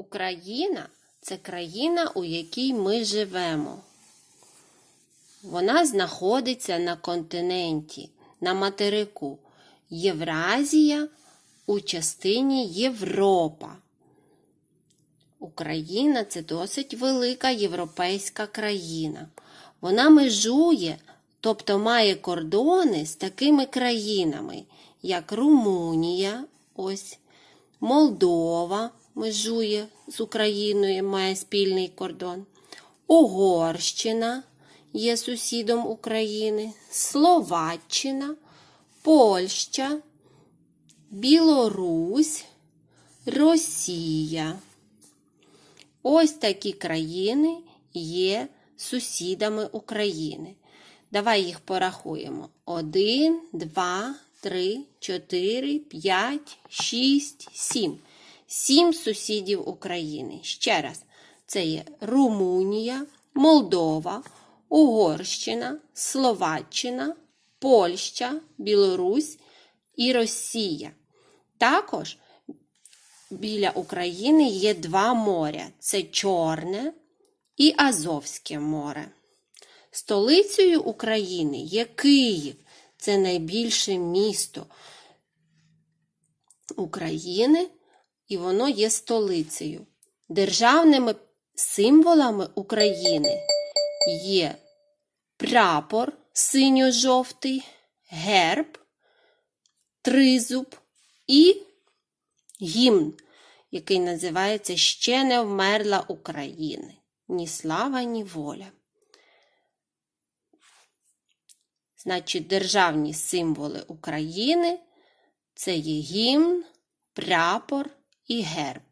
Україна це країна, у якій ми живемо. Вона знаходиться на континенті, на материку Євразія у частині Європа. Україна це досить велика європейська країна. Вона межує, тобто має кордони з такими країнами, як Румунія, ось, Молдова межує з Україною, має спільний кордон, Угорщина є сусідом України, Словаччина, Польща, Білорусь, Росія. Ось такі країни є сусідами України. Давай їх порахуємо. Один, два, три, чотири, п'ять, шість, сім. Сім сусідів України. Ще раз, це є Румунія, Молдова, Угорщина, Словаччина, Польща, Білорусь і Росія. Також біля України є два моря: це Чорне і Азовське море. Столицею України є Київ. Це найбільше місто України, і воно є столицею. Державними символами України є прапор синьо-жовтий, герб, тризуб і гімн, який називається Ще не вмерла України. Ні слава, ні воля. Значить, державні символи України це є гімн, прапор і герб.